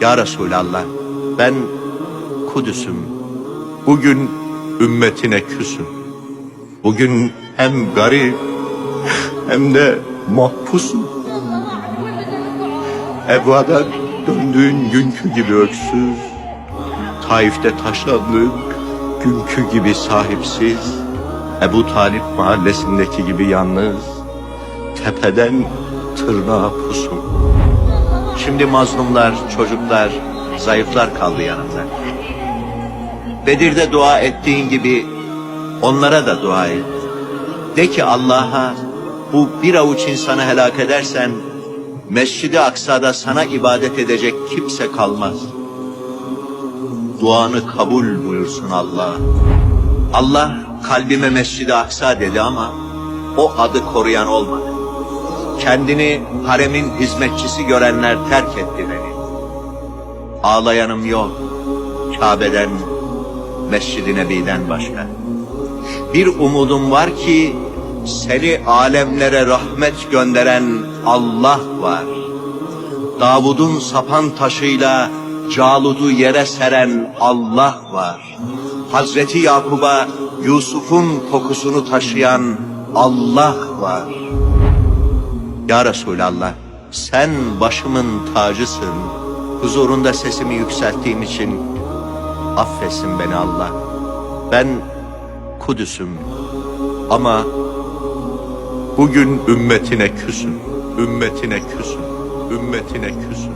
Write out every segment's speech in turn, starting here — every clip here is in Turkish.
Ya Resulallah ben Kudüs'üm. Bugün ümmetine küsüm. Bugün hem garip hem de mahpusum. Ebua'dan döndüğün günkü gibi öksüz. Taif'te taşlandık günkü gibi sahipsiz. Ebu Talip mahallesindeki gibi yalnız. Tepeden tırnağa pusum. Şimdi mazlumlar, çocuklar, zayıflar kaldı yanımda. Bedir'de dua ettiğin gibi onlara da dua et. De ki Allah'a bu bir avuç insanı helak edersen Mescid-i Aksa'da sana ibadet edecek kimse kalmaz. Duanı kabul buyursun Allah. Allah kalbime Mescid-i Aksa dedi ama o adı koruyan olmadı. Kendini haremin hizmetçisi görenler terk etti beni. Ağlayanım yok. Kabe'den, Mescid-i Nebi'den başka. Bir umudum var ki seni alemlere rahmet gönderen Allah var. Davud'un sapan taşıyla Calud'u yere seren Allah var. Hazreti Yakub'a Yusuf'un kokusunu taşıyan Allah var. Ya Resulallah, sen başımın tacısın. Huzurunda sesimi yükselttiğim için affetsin beni Allah. Ben Kudüs'üm ama bugün ümmetine küsüm, ümmetine küsüm, ümmetine küsüm.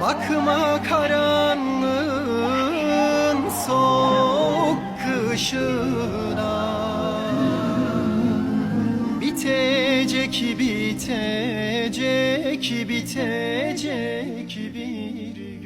Bakma karanlığın Bitecek, bitecek, bir